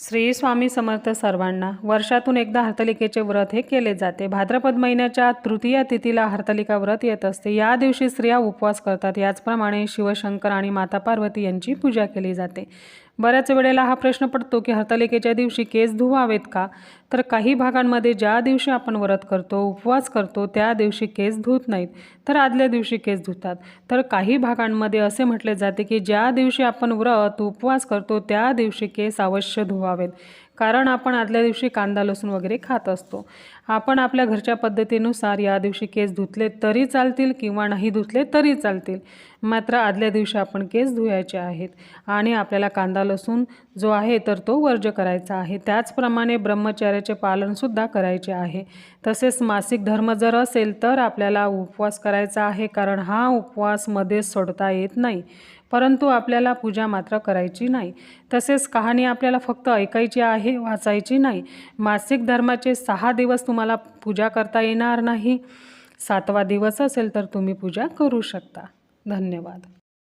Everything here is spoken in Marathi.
श्री स्वामी समर्थ सर्वांना वर्षातून एकदा हरतलिकेचे व्रत हे केले जाते. भाद्रपद महिन्याच्या तृतीय तिथीला हरतलिका व्रत येत असते. या दिवशी स्त्रिया उपवास करतात. याचप्रमाणे शिवशंकर आणि माता पार्वती यांची पूजा केली जाते. बऱ्याच वेळेला हा प्रश्न पडतो की हरतालिकेच्या दिवशी केस धुवावेत का? तर काही भागांमध्ये ज्या दिवशी आपण व्रत करतो उपवास करतो त्या दिवशी केस धुत नाहीत तर आदल्या दिवशी केस धुतात. तर काही भागांमध्ये असे म्हटले जाते की ज्या दिवशी आपण व्रत उपवास करतो त्या दिवशी केस अवश्य धुवावेत कारण आपण आदल्या दिवशी कांदा लसूण वगैरे खात असतो. आपण आपल्या घरच्या पद्धतीनुसार या दिवशी केस धुतले तरी चालतील किंवा नाही धुतले तरी चालतील. मात्र आदल्या दिवशी आपण केस धुवायचे आहेत आणि आपल्याला कांदा लसूण जो आहे तर तो वर्ज करायचा आहे. त्याचप्रमाणे ब्रह्मचर्याचे पालनसुद्धा करायचे आहे. तसेच मासिक धर्म जर असेल तर आपल्याला उपवास करायचा आहे कारण हा उपवास मध्येच सोडता येत नाही. परंतु आपल्याला पूजा मात्र करायची नाही. तसेच कहाणी आपल्याला फक्त ऐकायची आहे आहे वाचायची नाही. मासिक धर्माचे सहा दिवस तुम्हाला पूजा करता येणार नाही. सातवा दिवस असेल तर तुम्ही पूजा करू शकता. धन्यवाद.